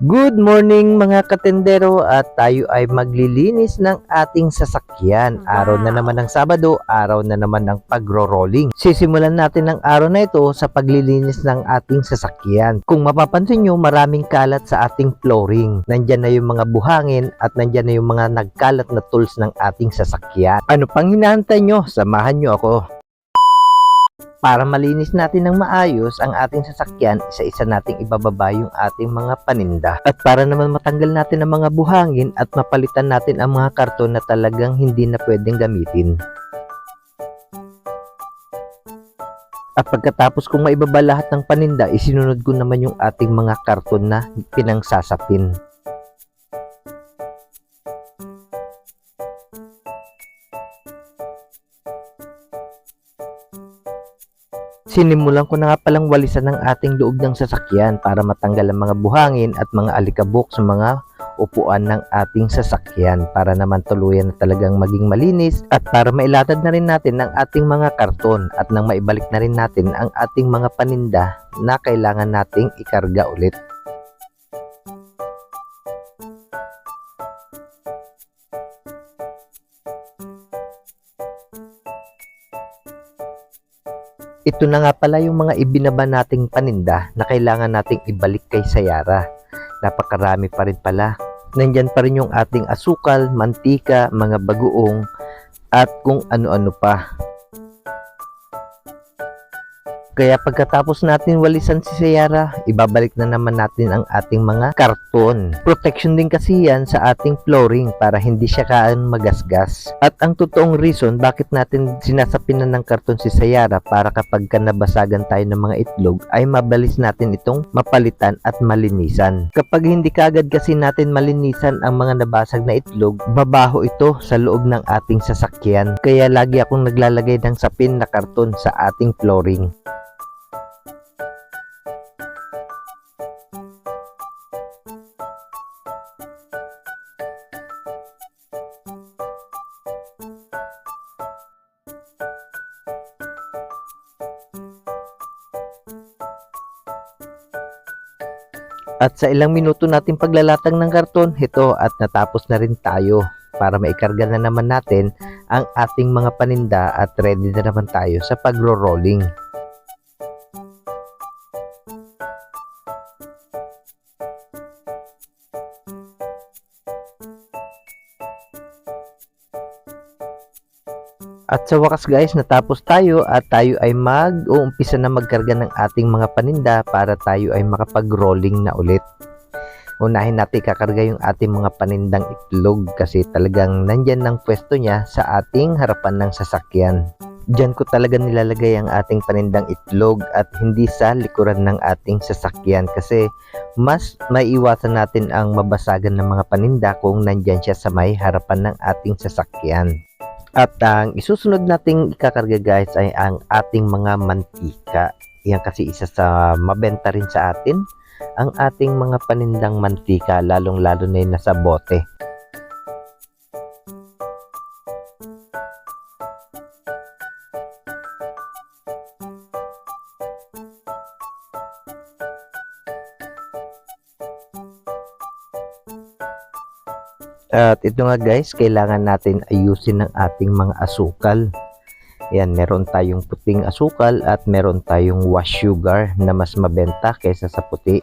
Good morning mga katendero at tayo ay maglilinis ng ating sasakyan. Araw na naman ng Sabado, araw na naman ng pagro-rolling. Sisimulan natin ang araw na ito sa paglilinis ng ating sasakyan. Kung mapapansin nyo, maraming kalat sa ating flooring. Nandyan na yung mga buhangin at nandyan na yung mga nagkalat na tools ng ating sasakyan. Ano pang hinahantay nyo? Samahan nyo ako. Para malinis natin ng maayos ang ating sasakyan, isa-isa nating ibababa yung ating mga paninda. At para naman matanggal natin ang mga buhangin at mapalitan natin ang mga karton na talagang hindi na pwedeng gamitin. At pagkatapos kong maibaba lahat ng paninda, isinunod ko naman yung ating mga karton na pinangsasapin. Sinimulan ko na nga palang walisan ng ating loob ng sasakyan para matanggal ang mga buhangin at mga alikabok sa mga upuan ng ating sasakyan para naman tuluyan na talagang maging malinis at para mailatad na rin natin ang ating mga karton at nang maibalik na rin natin ang ating mga paninda na kailangan nating ikarga ulit. Ito na nga pala yung mga ibinaba nating paninda na kailangan nating ibalik kay Sayara. Napakarami pa rin pala. Nandyan pa rin yung ating asukal, mantika, mga bagoong, at kung ano-ano pa. Kaya pagkatapos natin walisan si Sayara, ibabalik na naman natin ang ating mga karton. Protection din kasi yan sa ating flooring para hindi siya kaan magasgas. At ang totoong reason bakit natin sinasapinan ng karton si Sayara para kapag ka nabasagan tayo ng mga itlog ay mabalis natin itong mapalitan at malinisan. Kapag hindi kagad kasi natin malinisan ang mga nabasag na itlog, babaho ito sa loob ng ating sasakyan. Kaya lagi akong naglalagay ng sapin na karton sa ating flooring. At sa ilang minuto nating paglalatag ng karton, ito at natapos na rin tayo para maikarga na naman natin ang ating mga paninda at ready na naman tayo sa pagro-rolling. At sa wakas guys, natapos tayo at tayo ay mag-uumpisa na magkarga ng ating mga paninda para tayo ay makapag-rolling na ulit. Unahin natin kakarga yung ating mga panindang itlog kasi talagang nandyan ng pwesto niya sa ating harapan ng sasakyan. Diyan ko talaga nilalagay ang ating panindang itlog at hindi sa likuran ng ating sasakyan kasi mas maiiwasan natin ang mabasagan ng mga paninda kung nandyan siya sa may harapan ng ating sasakyan. At ang isusunod nating ikakarga guys ay ang ating mga mantika. Yan kasi isa sa mabenta rin sa atin ang ating mga panindang mantika lalong lalo na yung nasa bote. At ito nga guys, kailangan natin ayusin ang ating mga asukal. Yan, meron tayong puting asukal at meron tayong wash sugar na mas mabenta kaysa sa puti.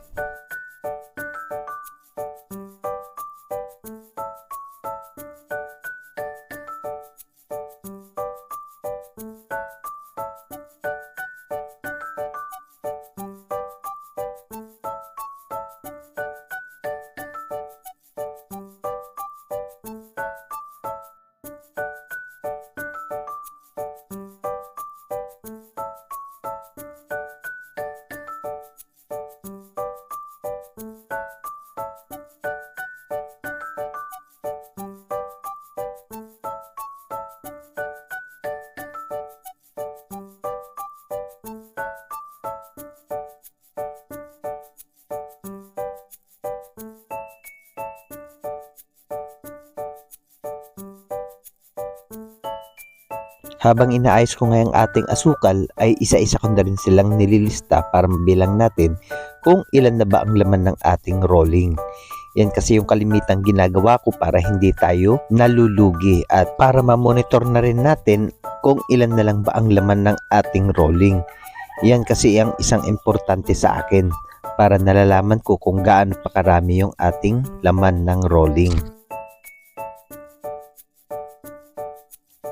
Habang inaayos ko ngayong ating asukal ay isa-isa ko na rin silang nililista para mabilang natin kung ilan na ba ang laman ng ating rolling. Yan kasi yung kalimitang ginagawa ko para hindi tayo nalulugi at para ma-monitor na rin natin kung ilan na lang ba ang laman ng ating rolling. Yan kasi ang isang importante sa akin para nalalaman ko kung gaano pa karami yung ating laman ng rolling.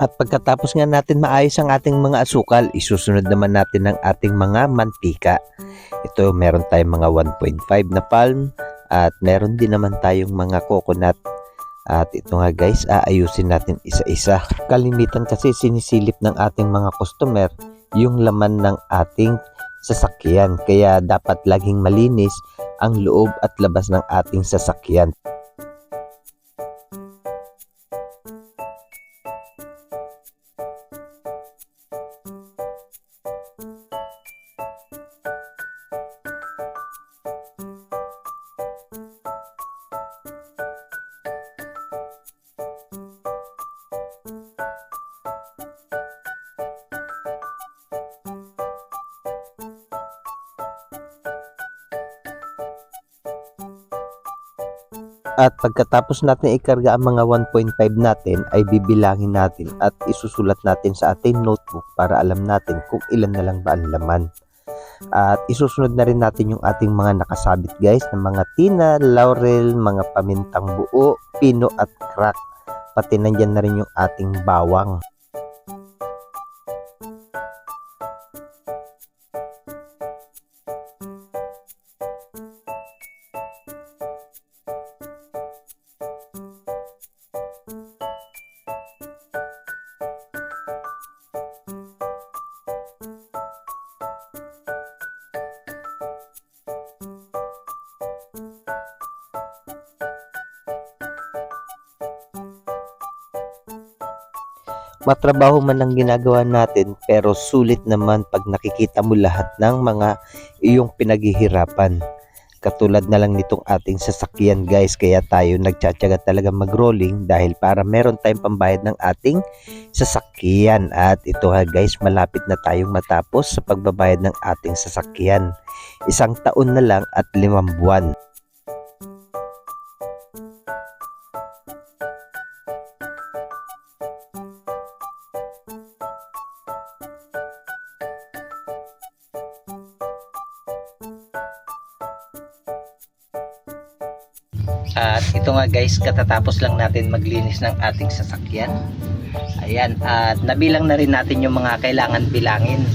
At pagkatapos nga natin maayos ang ating mga asukal, isusunod naman natin ang ating mga mantika. Ito meron tayong mga 1.5 na palm at meron din naman tayong mga coconut. At ito nga guys, aayusin natin isa-isa. Kalimitan kasi sinisilip ng ating mga customer yung laman ng ating sasakyan. Kaya dapat laging malinis ang loob at labas ng ating sasakyan. At pagkatapos natin ikarga ang mga 1.5 natin ay bibilangin natin at isusulat natin sa ating notebook para alam natin kung ilan na lang ba ang laman. At isusunod na rin natin yung ating mga nakasabit guys ng mga tina, laurel, mga pamintang buo, pino at crack. Pati nandyan na rin yung ating bawang. Matrabaho man ang ginagawa natin pero sulit naman pag nakikita mo lahat ng mga iyong pinaghihirapan. Katulad na lang nitong ating sasakyan guys kaya tayo nagtsatsaga talaga mag-rolling dahil para meron tayong pambayad ng ating sasakyan. At ito ha guys malapit na tayong matapos sa pagbabayad ng ating sasakyan. Isang taon na lang at limang buwan. At ito nga guys, katatapos lang natin maglinis ng ating sasakyan. Ayan, at nabilang na rin natin yung mga kailangan bilangin.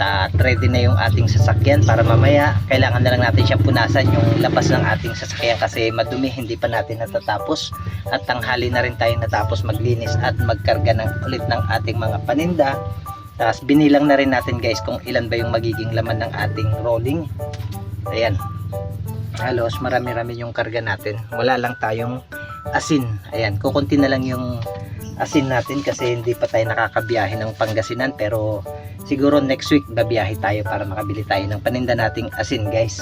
At ready na yung ating sasakyan para mamaya kailangan na lang natin siyang punasan yung labas ng ating sasakyan kasi madumi hindi pa natin natatapos at tanghali na rin tayo natapos maglinis at magkarga ng ulit ng ating mga paninda tapos binilang na rin natin guys kung ilan ba yung magiging laman ng ating rolling ayan halos marami-rami yung karga natin. Wala lang tayong asin. Ayan kukunti na lang yung asin natin kasi hindi pa tayo nakakabiyahe ng Pangasinan. Pero siguro next week babiyahe tayo para makabili tayo ng paninda nating asin guys.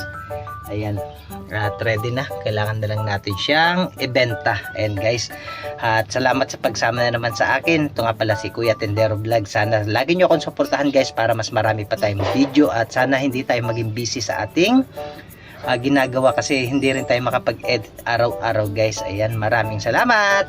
Ayan at ready na. Kailangan na lang natin siyang ibenta. Ayan guys. At salamat sa pagsama na naman sa akin. Ito nga pala si Kuya Tendero Vlog. Sana lagi nyo akong suportahan guys para mas marami pa tayong video. At sana hindi tayo maging busy sa ating ah, ginagawa kasi hindi rin tayo makapag-edit araw-araw guys. Ayan, maraming salamat!